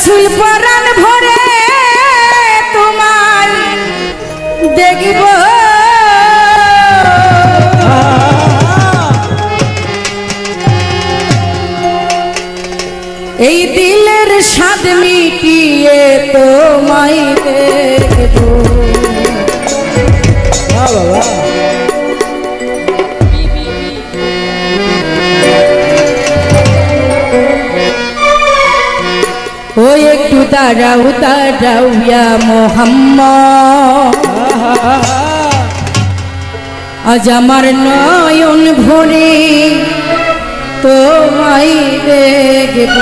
sweeper and a তারাও তারাও ইয়া মোহাম্মদ। আজ আমার নয়ন ভরে তোমায় দেখব।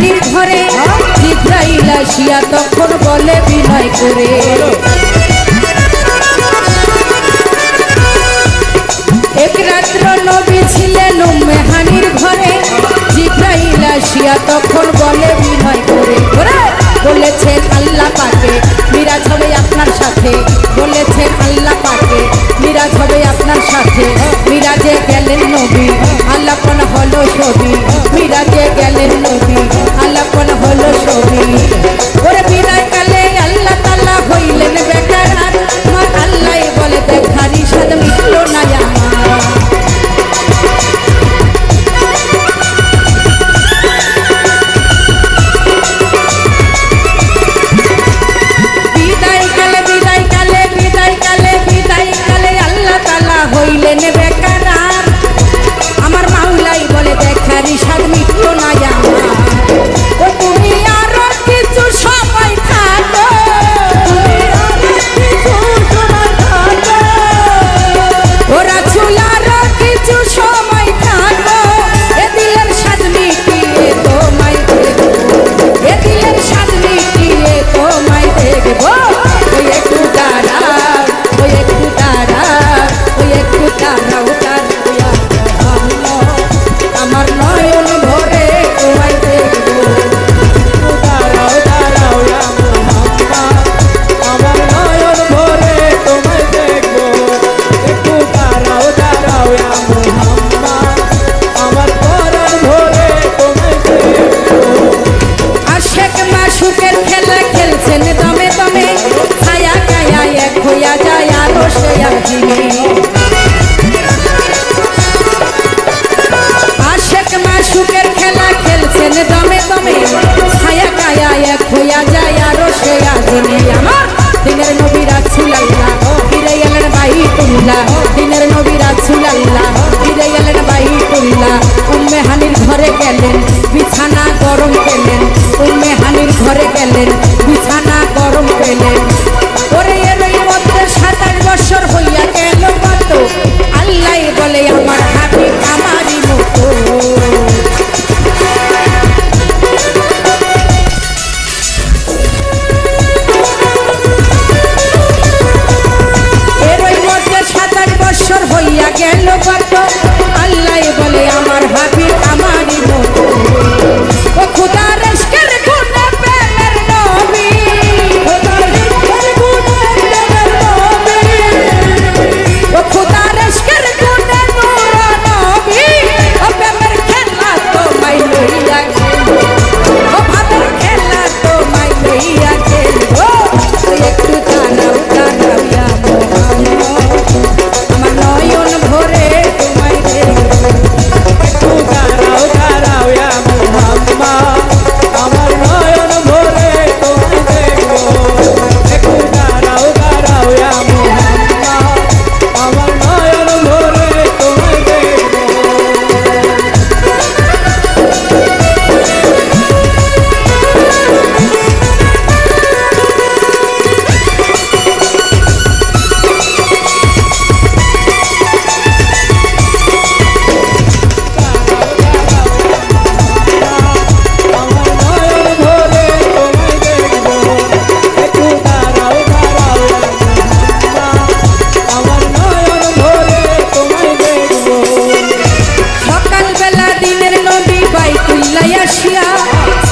রানীর ঘরে নিদ্রাইল আসিয়া তখন বলে, বিনয় করে। এক রাত্র নবী ছিলেন মেহানির ঘরে জিদ্রাইল আসিয়া তখন বলে Thank you. বছর হইয়া গেল কত? আল্লাহ আসিয়া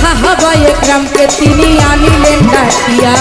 সাহাবায়ে গ্রামকে তিনি আনিলেন ডাকিয়া